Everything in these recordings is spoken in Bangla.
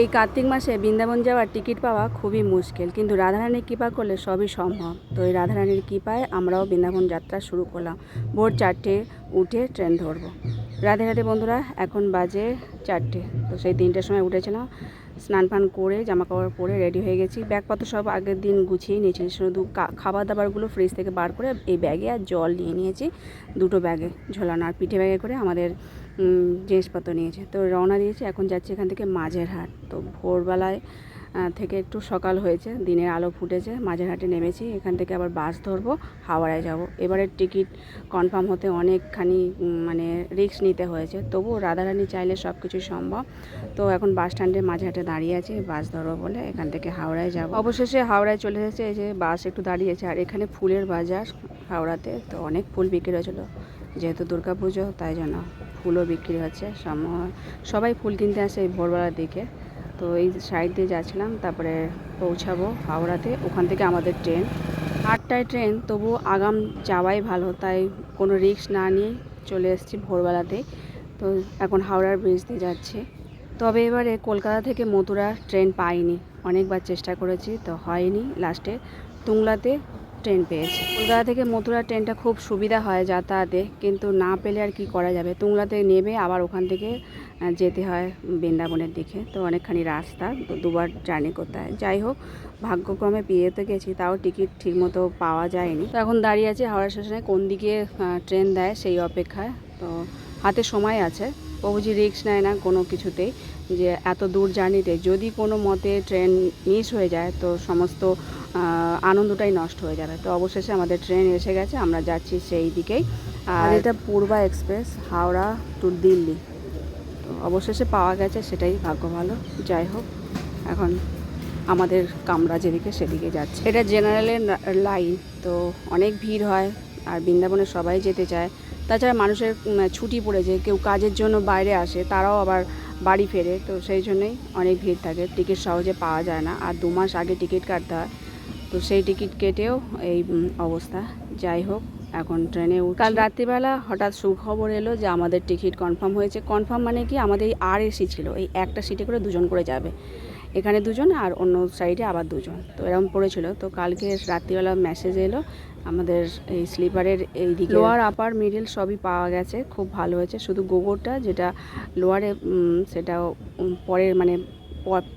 এই কার্তিক মাসে বৃন্দাবন যাওয়ার টিকিট পাওয়া খুবই মুশকিল, কিন্তু রাধারানীর কৃপা করলে সবই সম্ভব। তো এই রাধারানীর কৃপায় আমরাও বৃন্দাবন যাত্রা শুরু করলাম। ভোর চারটে উঠে ট্রেন ধরবো। রাধে রাধে বন্ধুরা, এখন বাজে চারটে। তো সেই তিনটের সময় উঠেছিলাম। স্নান ফান করে জামা কাপড় পরে রেডি হয়ে গেছি। ব্যাগপত্র সব আগের দিন গুছিয়ে নিয়েছি, শুধু খাবার দাবারগুলো ফ্রিজ থেকে বার করে এই ব্যাগে আর জল নিয়ে নিয়েছি, দুটো ব্যাগে ঝোলানো আর পিঠে ব্যাগে করে আমাদের জিনিসপত্র নিয়েছে। তো রওনা দিয়েছি, এখন যাচ্ছি এখান থেকে মাঝের হাট তো ভোরবেলায় থেকে একটু সকাল হয়েছে, দিনের আলো ফুটেছে, মাঝেরহাটে নেমেছি, এখান থেকে আবার বাস ধরবো, হাওড়ায় যাব। এবারের টিকিট কনফার্ম হতে অনেকখানি মানে রিস্ক নিতে হয়েছে। তবুও রাধারানী চাইলে সব কিছু সম্ভব। তো এখন বাস স্ট্যান্ডে মাঝেরহাটে দাঁড়িয়ে আছি, বাস ধরবো বলে এখান থেকে হাওড়ায় যাব। অবশেষে হাওড়ায় চলে এসেছে, এই যে বাস একটু দাঁড়িয়েছে, আর এখানে ফুলের বাজার হাওড়াতে। তো অনেক ফুল বিক্রি হয়েছিল, যেহেতু দুর্গাপুজো, তাই জন্য ফুলও বিক্রি হচ্ছে। সবাই ফুল কিনতে আসে এই ভোরবেলার দিকে। তো এই সাইড দিয়ে যাচ্ছিলাম, তারপরে পৌঁছাবো হাওড়াতে। ওখান থেকে আমাদের ট্রেন। আটটায় ট্রেন, তবু আগাম যাওয়াই ভালো, তাই কোনো রিক্স না নিয়ে চলে এসেছি ভোরবেলাতেই। তো এখন হাওড়ার ব্রিজ দিয়ে যাচ্ছে। তবে এবারে কলকাতা থেকে মথুরা ট্রেন পাইনি। অনেকবার চেষ্টা করেছি, তো হয়নি লাস্টে তুংলাতে ট্রেন পেয়েছি। কলকাতা থেকে মথুরা ট্রেনটা খুব সুবিধা হয় যাতায়াতে, কিন্তু না পেলে আর কি করা যাবে? তুংলাতে নেবে আবার ওখান থেকে যেতে হয় বৃন্দাবনের দিকে। তো অনেকখানি রাস্তা দুবার জার্নি করতে হয়। যাই হোক, ভাগ্যক্রমে পেয়েতে গেছি, তাও টিকিট ঠিকমতো পাওয়া যায়নি। তো এখন দাঁড়িয়ে আছি হাওড়া স্টেশনে, কোন দিকে ট্রেন দেয় সেই অপেক্ষায়। তো হাতে সময় আছে প্রভুজি রিস্ক নেয় না কোনো কিছুতেই, যে এত দূর জার্নিতে যদি কোনো মতে ট্রেন মিস হয়ে যায়, তো সমস্ত আনন্দটাই নষ্ট হয়ে যাবে। তো অবশেষে আমাদের ট্রেন এসে গেছে, আমরা যাচ্ছি সেই দিকেই। আর এটা পূর্বা এক্সপ্রেস হাওড়া টু দিল্লি। তো অবশেষে পাওয়া গেছে, সেটাই ভাগ্য ভালো। যাই হোক, এখন আমাদের কামরা যেদিকে সেদিকে যাচ্ছে। এটা জেনারেলের লাইন তো অনেক ভিড় হয়, আর বৃন্দাবনে সবাই যেতে চায়। তাছাড়া মানুষের ছুটি পড়েছে কেউ কাজের জন্য বাইরে আসে, তারাও আবার বাড়ি ফেরে, তো সেই জন্যই অনেক ভিড় থাকে। টিকিট সহজে পাওয়া যায় না, আর দু মাস আগে টিকিট কাটতে হয়, তো সেই টিকিট কেটেও এই অবস্থা। যাই হোক এখন ট্রেনে উঠ কাল রাত্রিবেলা হঠাৎ সুখবর এলো যে আমাদের টিকিট কনফার্ম হয়েছে। কনফার্ম মানে কি? আমাদের এই আর এসি ছিল। এই একটা সিটে করে দুজন করে যাবে। এখানে দুজন আর অন্য সাইডে আবার দুজন। তো এরকম পড়েছিল। তো কালকে রাত্রিবেলা মেসেজ এলো। আমাদের এই স্লিপারের এই দিকে লোয়ার আপার মিডিল সবই পাওয়া গেছে। খুব ভালো হয়েছে। শুধু গোবরটা যেটা লোয়ারে সেটা পরের মানে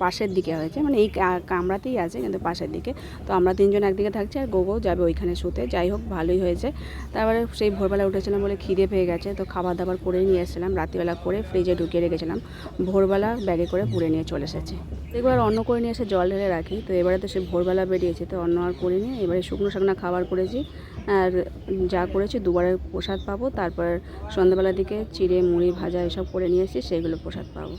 পাশের দিকে হয়েছে মানে এই কামরাতেই আছে কিন্তু পাশের দিকে। তো আমরা তিনজন একদিকে থাকছি আর গোগো যাবে ওইখানে শুতে। যাই হোক, ভালোই হয়েছে। তারপরে সেই ভোরবেলা উঠেছিলাম বলে খিদে পেয়ে গেছে, তো খাবার দাবার করে নিয়ে এসেছিলাম। রাত্রিবেলা করে ফ্রিজে ঢুকিয়ে রেখেছিলাম। ভোরবেলা ব্যাগে করে পুড়ে নিয়ে চলে এসেছে। এবার অন্য করে নিয়ে এসে জল ঢেলে রাখি। তো এবারে তো সে ভোরবেলা বেরিয়েছে, তো অন্য আর করিনি এবারে শুকনো শুকনো খাবার করেছি। আর যা করেছি দুবারের প্রসাদ পাবো। তারপর সন্ধ্যাবেলার দিকে চিড়ে, মুড়ি, ভাজা এসব করে নিয়ে এসেছি সেইগুলো প্রসাদ পাবো।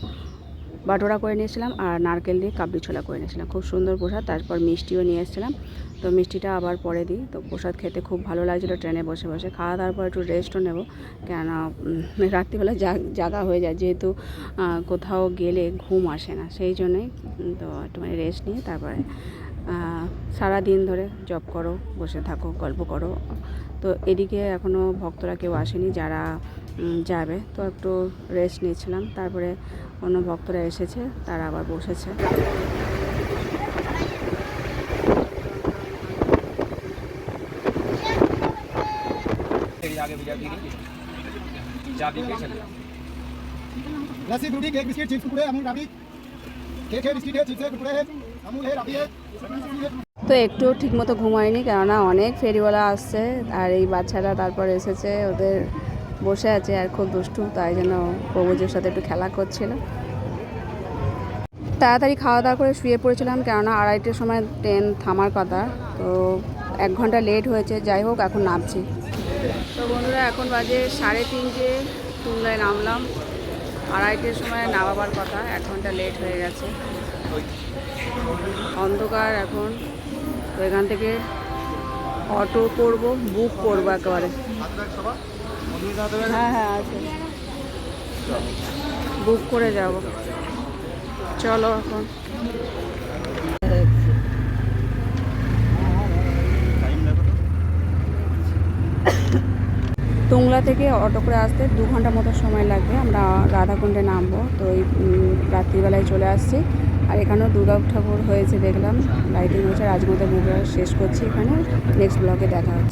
বাটোরা করে নিয়েছিলাম আর নারকেল দিয়ে কাবলি ছোলা করে নিয়েছিলাম। খুব সুন্দর প্রসাদ তারপর মিষ্টিও নিয়ে এসেছিলাম। তো মিষ্টিটা আবার পরে দিই। তো প্রসাদ খেতে খুব ভালো লাগছিল ট্রেনে বসে বসে। খাওয়া দাওয়ার পর একটু রেস্টও নেব। উম, রাত্রিবেলা জাগা হয়ে যায়। যেহেতু কোথাও গেলে ঘুম আসে না। সেই জন্যই তো একটুখানি রেস্ট নিয়ে তারপরে সারা দিন ধরে জব করো বসে থাকো গল্প করো। তো এদিকে এখনও ভক্তরা কেউ আসেনি। যারা যাবে তো একটু রেস্ট নিয়েছিলাম তারপরে অন্য ভক্তরা এসেছে তারা আবার বসেছে तेरी आगे भैया दी गई चाबी पे चले लस्सी दूधी cake biscuit chips Kurkure Amul rabri cake है बिस्किट है चिप्स है कुरकुरे है अमूल है राबड़ी है सब्जी है তো একটুও ঠিকমতো ঘুমায়নি কেননা অনেক ফেরিওয়ালা আসছে আর এই বাচ্চারা তারপর এসেছে ওদের বসে আছে আর খুব দুষ্টু, তাই জন্য প্রভুজের সাথে একটু খেলা করছিল। তাড়াতাড়ি খাওয়া দাওয়া করে শুয়ে পড়েছিলাম, কেননা আড়াইটের সময় ট্রেন থামার কথা। তো এক ঘণ্টা লেট হয়েছে, যাই হোক, এখন নামছি। তো বন্ধুরা, এখন বাজে সাড়ে তিনটে তুমলায় নামলাম। আড়াইটের সময় নামাবার কথা, এক ঘণ্টা লেট হয়ে গেছে। অন্ধকার এখন। তো এখান থেকে অটো করব বুক করব একেবারে। হ্যাঁ হ্যাঁ আছে। বুক করে যাব। চলো এখন। তুংলা থেকে অটো করে আসতে দু ঘণ্টা মতো সময় লাগবে। আমরা রাধাকুণ্ডে নামবো। তো এই রাত্রিবেলায় চলে আসছি। আর এখানেও দুর্গা ঠাকুর হয়েছে, দেখলাম। লাইটিং হয়েছে। আর আজকের মতো শেষ করছি এখানে। নেক্সট ব্লগে দেখা হচ্ছে।